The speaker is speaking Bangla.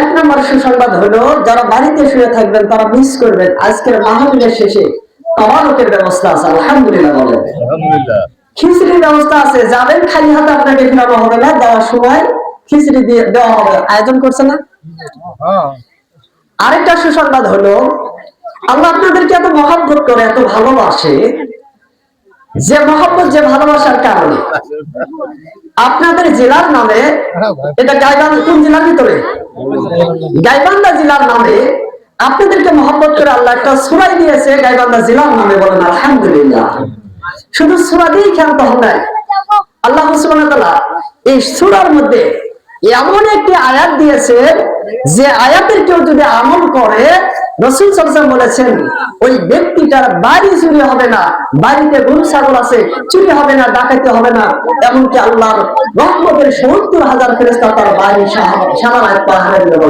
এক নম্বর সুসংবাদ হলো যারা বাড়িতে শুয়ে থাকবেন তারা মিস করবেন। আজকের মাহফিলের শেষে ব্যবস্থা আছে আলহামদুলিল্লাহ বলেন। আলহামদুলিল্লাহ। খিচড়ির ব্যবস্থা আছে যাবেন খালি হাতে আপনাকে ফেরানো হবে না দেওয়ার সময় খিচড়ি দিয়ে দেওয়া হবে। আয়োজন করছে না? হ্যাঁ। আরেকটা সুসংবাদ হলো আল্লাহ আপনাদেরকে এত মহাব্বত করে এত ভালোবাসে যে মহাব্বত, যে ভালোবাসার কারণে। আপনাদের জেলার নামে, এটা গাইবান্ধা কোন জেলার ভিতরে? গাইবান্ধা জেলার নামে আপনাদেরকে মহব্বত করে আল্লাহ একটা সুরাই দিয়েছে, গাইবান্ধা জেলার নামে বলেন, আলহামদুলিল্লাহ। শুধু সুরা দিয়েই খেলতে হবে। আল্লাহ ওয়া এই সুরার মধ্যে এমন একটি আয়াত দিয়েছে যে আয়াতের কেউ যদি আমল করে রসুল সালসাম বলেছেন, ওই ব্যক্তিটার বাড়ি চুরি হবে না, বাড়িতে গরু, ছাগল আছে, চুরি হবে না, ডাকাতি হবে না, এমনকি আল্লাহর রহমতের সত্তর হাজার ফেরেস্তা তার বাড়ি রাত পাহাড়ে